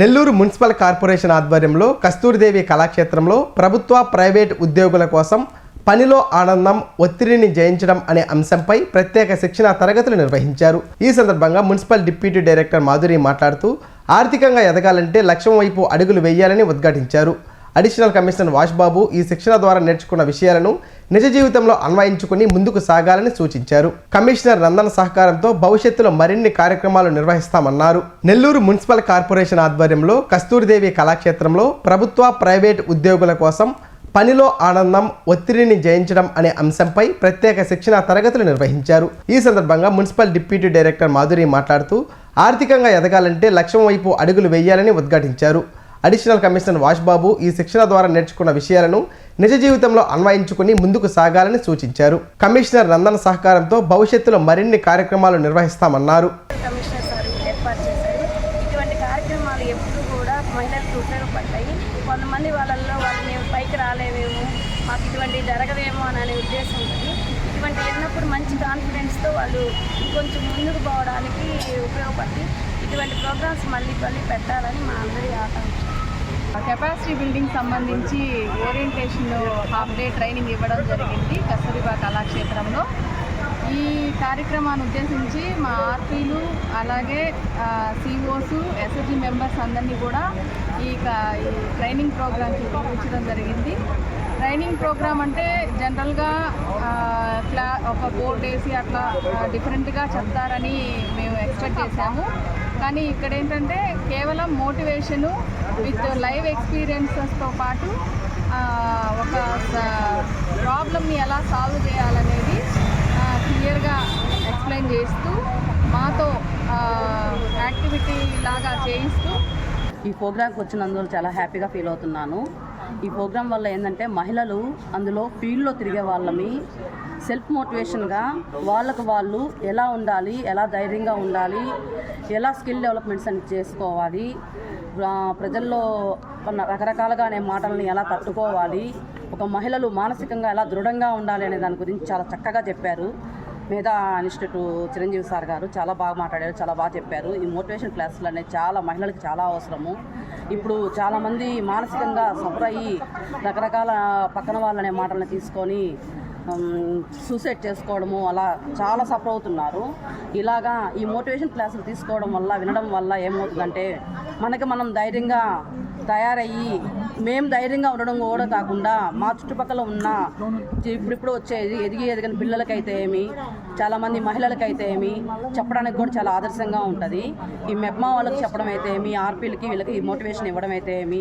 Nellore municipal corporation ఆధ్వర్యంలో కస్తూరిదేవి కళాక్షేత్రంలో ప్రభుత్వ ప్రైవేట్ ఉద్యోగుల కోసం పనిలో ఆనందం ఒత్తిడిని జయించడం అనే అంశంపై ప్రత్యేక శిక్షణ తరగతులు నిర్వహించారు. ఈ సందర్భంగా మున్సిపల్ డిప్యూటీ డైరెక్టర్ మాధురి మాట్లాడుతూ ఆర్థికంగా ఎదగాలంటే లక్ష్యం వైపు అడుగులు వేయాలని ఉద్ఘాటించారు. అడిషనల్ కమిషనర్ వాష్బాబు ఈ శిక్షణ ద్వారా నేర్చుకున్న విషయాలను నిజ జీవితంలో అన్వయించుకుని ముందుకు సాగాలని సూచించారు. కమిషనర్ నందన సహకారంతో భవిష్యత్తులో మరిన్ని కార్యక్రమాలు నిర్వహిస్తామన్నారు. నెల్లూరు మున్సిపల్ కార్పొరేషన్ ఆధ్వర్యంలో కస్తూరిదేవి కళాక్షేత్రంలో ప్రభుత్వ ప్రైవేట్ ఉద్యోగుల కోసం పనిలో ఆనందం ఒత్తిడిని జయించడం అనే అంశంపై ప్రత్యేక శిక్షణ తరగతులు నిర్వహించారు. ఈ సందర్భంగా మున్సిపల్ డిప్యూటీ డైరెక్టర్ మాధురి మాట్లాడుతూ ఆర్థికంగా ఎదగాలంటే లక్ష్యం వైపు అడుగులు వేయాలని ఉద్ఘాటించారు. అడిషనల్ కమిషనర్ వాష్బాబు ఈ శిక్షణ ద్వారా నేర్చుకున్న విషయాలను నిజ జీవితంలో అన్వయించుకుని ముందుకు సాగాలని సూచించారు. కమిషనర్ నందన సహకారంతో భవిష్యత్తులో మరిన్ని కార్యక్రమాలు నిర్వహిస్తామన్నారు. కమిషనర్ సార్ ఏర్పాటు చేశారు. ఇటువంటి కార్యక్రమాలు ఎప్పుడూ కూడా మహిళలకు ఉపయోగపడతాయి కొంతమంది వాళ్ళల్లో వాళ్ళు మేము పైకి రాలేమేమో మాకు ఇటువంటి జరగదేమో అని అనే ఉద్దేశం ఉంటుంది ఇటువంటి ఉన్నప్పుడు మంచి కాన్ఫిడెన్స్తో వాళ్ళు కొంచెం ముందుకు పోవడానికి ఉపయోగపడి ఇటువంటి ప్రోగ్రామ్స్ మళ్ళీ మళ్ళీ పెట్టాలని మా అందరి ఆకాంక్ష. కెపాసిటీ బిల్డింగ్ సంబంధించి ఓరియంటేషన్ హాఫ్ డే ట్రైనింగ్ ఇవ్వడం జరిగింది కస్తూరిబా కళాక్షేత్రంలో. ఈ కార్యక్రమాన్ని ఉద్దేశించి మా ఆర్పీలు అలాగే సిఓస్ ఎస్ఎస్జి మెంబర్స్ అందరినీ కూడా ఈ క- ఈ ట్రైనింగ్ ప్రోగ్రామ్కి పంపించడం జరిగింది. ట్రైనింగ్ ప్రోగ్రామ్ అంటే జనరల్గా క్లా ఒక బోర్డు వేసి అట్లా డిఫరెంట్గా చెప్తారని మేము ఎక్స్పెక్ట్ చేశాము. కానీ ఇక్కడ ఏంటంటే కేవలం మోటివేషను విత్ లైవ్ ఎక్స్పీరియన్సెస్తో పాటు ఒక ప్రాబ్లమ్ని ఎలా సాల్వ్ చేయాలనేది క్లియర్గా ఎక్స్ప్లెయిన్ చేస్తూ మాతో యాక్టివిటీ లాగా చేయిస్తూ. ఈ ప్రోగ్రామ్కి వచ్చినందుకు చాలా హ్యాపీగా ఫీల్ అవుతున్నాను. ఈ ప్రోగ్రామ్ వల్ల ఏంటంటే మహిళలు అందులో ఫీల్డ్లో తిరిగే వాళ్ళని సెల్ఫ్ మోటివేషన్గా వాళ్ళకు వాళ్ళు ఎలా ఉండాలి ఎలా ధైర్యంగా ఉండాలి ఎలా స్కిల్ డెవలప్మెంట్స్ అని చేసుకోవాలి ప్రజల్లో రకరకాలుగా అనే మాటలను ఎలా తట్టుకోవాలి ఒక మహిళలు మానసికంగా ఎలా దృఢంగా ఉండాలి అనే దాని గురించి చాలా చక్కగా చెప్పారు. మేధా ఇన్స్టిట్యూట్ చిరంజీవి సార్ గారు చాలా బాగా మాట్లాడారు చాలా బాగా చెప్పారు. ఈ మోటివేషన్ క్లాసులు అనేవి చాలా మహిళలకు చాలా అవసరము. ఇప్పుడు చాలామంది మానసికంగా సఫర్ అయ్యి రకరకాల పక్కన వాళ్ళనే మాటలను తీసుకొని సూసైడ్ చేసుకోవడము అలా చాలా సఫర్ అవుతున్నారు. ఇలాగా ఈ మోటివేషన్ క్లాసులు తీసుకోవడం వల్ల వినడం వల్ల ఏమవుతుందంటే మనకి మనం ధైర్యంగా తయారయ్యి మేము ధైర్యంగా ఉండడం కూడా కాకుండా మా చుట్టుపక్కల ఉన్న ఇప్పుడిప్పుడు వచ్చేది ఎదిగి ఎదిగిన పిల్లలకైతే ఏమి చాలామంది మహిళలకైతే ఏమి చెప్పడానికి కూడా చాలా ఆదర్శంగా ఉంటుంది. ఈ మెప్మా వాళ్ళకి చెప్పడం అయితే ఏమి ఆర్పీలకి వీళ్ళకి మోటివేషన్ ఇవ్వడం అయితే ఏమి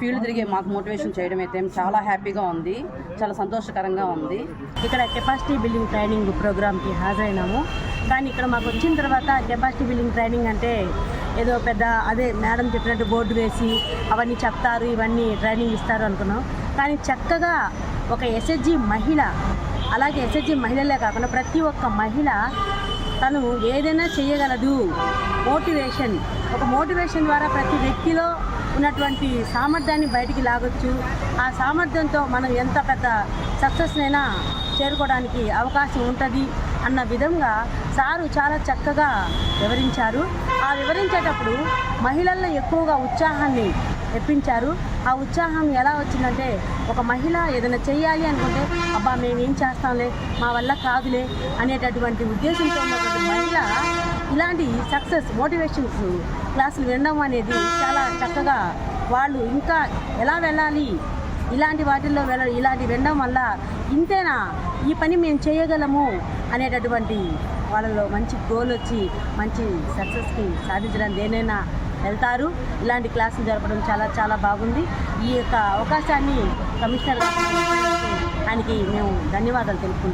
ఫీల్డ్ తిరిగి మాకు మోటివేషన్ చేయడం అయితే ఏమి చాలా హ్యాపీగా ఉంది చాలా సంతోషకరంగా ఉంది. ఇక్కడ కెపాసిటీ బిల్డింగ్ ట్రైనింగ్ ప్రోగ్రామ్కి హాజరైనాము. కానీ ఇక్కడ మాకు వచ్చిన తర్వాత కెపాసిటీ బిల్డింగ్ ట్రైనింగ్ అంటే ఏదో పెద్ద అదే మేడం చెప్పినట్టు బోర్డు వేసి అవన్నీ చెప్తారు ఇవన్నీ ట్రైనింగ్ ఇస్తారు అనుకున్నాం. కానీ చక్కగా ఒక ఎస్హెచ్జి మహిళ అలాగే ఎస్హెచ్జి మహిళలే కాకుండా ప్రతి ఒక్క మహిళ తను ఏదైనా చేయగలదు. మోటివేషన్ ఒక మోటివేషన్ ద్వారా ప్రతి వ్యక్తిలో ఉన్నటువంటి సామర్థ్యాన్ని బయటికి లాగొచ్చు. ఆ సామర్థ్యంతో మనం ఎంత పెద్ద సక్సెస్నైనా చేరుకోవడానికి అవకాశం ఉంటుంది అన్న విధంగా సారు చాలా చక్కగా వివరించారు. ఆ వివరించేటప్పుడు మహిళల్లో ఎక్కువగా ఉత్సాహాన్ని తెప్పించారు. ఆ ఉత్సాహం ఎలా వచ్చిందంటే ఒక మహిళ ఏదైనా చేయాలి అనుకుంటే అబ్బా మేమేం చేస్తాంలే మా వల్ల కాదులే అనేటటువంటి ఉద్దేశంతో ఉన్నటువంటి మహిళ ఇలాంటి సక్సెస్ మోటివేషన్స్ క్లాసులు వినడం అనేది చాలా చక్కగా వాళ్ళు ఇంకా ఎలా వెళ్ళాలి ఇలాంటి వాటిల్లో వెళ్ళ ఇలాంటి వినడం వల్ల ఇంతేనా? ఈ పని మేము చేయగలము? అనేటటువంటి వాళ్ళలో మంచి గోల్ వచ్చి మంచి సక్సెస్కి సాధించడం దేనైనా వెళ్తారు. ఇలాంటి క్లాసులు జరపడం చాలా చాలా బాగుంది. ఈ యొక్క అవకాశాన్ని కమిషనర్ దానికి ఆయనకి మేము ధన్యవాదాలు తెలుపుకుంటాం